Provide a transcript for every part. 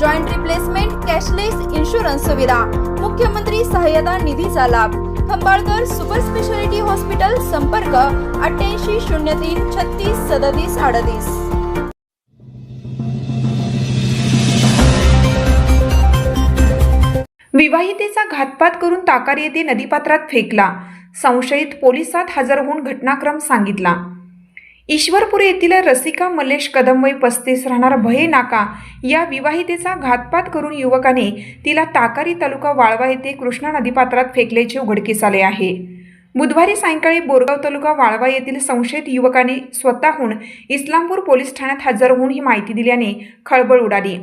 joint replacement cashless insurance सुविधा मुख्यमंत्री सहाय्यता निधीचा लाभ. खंबाळकर सुपर स्पेशालिटी हॉस्पिटल संपर्क अठ्ठ्याऐंशी शून्य तीन छत्तीस सदतीस अडतीस. विवाहितेचा घातपात करून ताकार येथे नदीपात्रात फेकला. संशयित पोलिसात हजर होऊन घटनाक्रम सांगितला. ईश्वरपूर येथील रसिका मल्लेश कदम वय पस्तीस राहणार भये नाका या विवाहितेचा घातपात करून युवकाने तिला ताकारी तालुका वाळवा येथे कृष्णा नदीपात्रात फेकल्याचे उघडकीस आले आहे. बुधवारी सायंकाळी बोरगाव तालुका वाळवा येथील संशयित युवकाने स्वतःहून इस्लामपूर पोलीस ठाण्यात हजर होऊन ही माहिती दिल्याने खळबळ उडाली.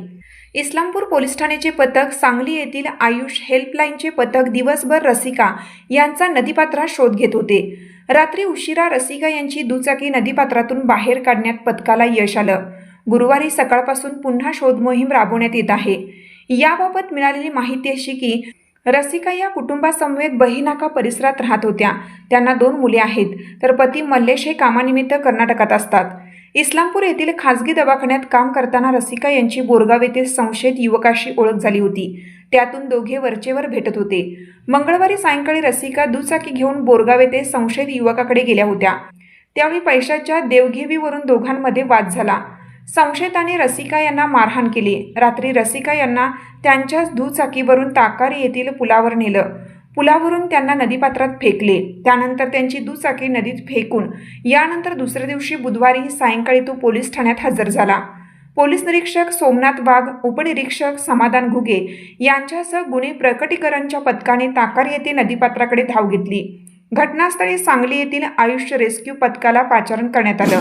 इस्लामपूर पोलीस ठाण्याचे पथक सांगली येथील आयुष हेल्पलाईनचे पथक दिवसभर रसिका यांचा नदीपात्रात शोध घेत होते. रात्री उशिरा रसिका यांची दुचाकी नदीपात्रातून बाहेर काढण्यात पथकाला यश आलं. गुरुवारी सकाळपासून पुन्हा शोध मोहीम राबवण्यात येत आहे. याबाबत मिळालेली माहिती अशी की रसिका या कुटुंबासमवेत बहिनाका परिसरात राहत होत्या. त्यांना दोन मुले आहेत. तर पती मल्लेश हे कामानिमित्त कर्नाटकात असतात. इस्लामपूर येथील खासगी दवाखान्यात काम करताना रसिका यांची बोरगाव येथील संशयित युवकाशी ओळख झाली होती. त्यातून दोघे वरचेवर भेटत होते. मंगळवारी सायंकाळी रसिका दुचाकी घेऊन बोरगाव येथे संशयित युवकाकडे गेल्या होत्या. त्यावेळी पैशाच्या देवघेवीवरून दोघांमध्ये वाद झाला. संशयिताने रसिका यांना मारहाण केली. रात्री रसिका यांना त्यांच्याच दुचाकीवरून ताकारी येथील पुलावर नेलं. पुलावरून त्यांना नदीपात्रात फेकले. त्यानंतर त्यांची दुचाकी नदीत फेकून यानंतर दुसऱ्या दिवशी बुधवारी सायंकाळी तो पोलीस ठाण्यात हजर झाला. पोलीस निरीक्षक सोमनाथ वाघ उपनिरीक्षक समाधान घुगे यांच्यासह गुन्हे प्रकटीकरणच्या पथकाने ताकार येथे नदीपात्राकडे धाव घेतली. घटनास्थळी सांगली येथील आयुष्य रेस्क्यू पथकाला पाचारण करण्यात आलं.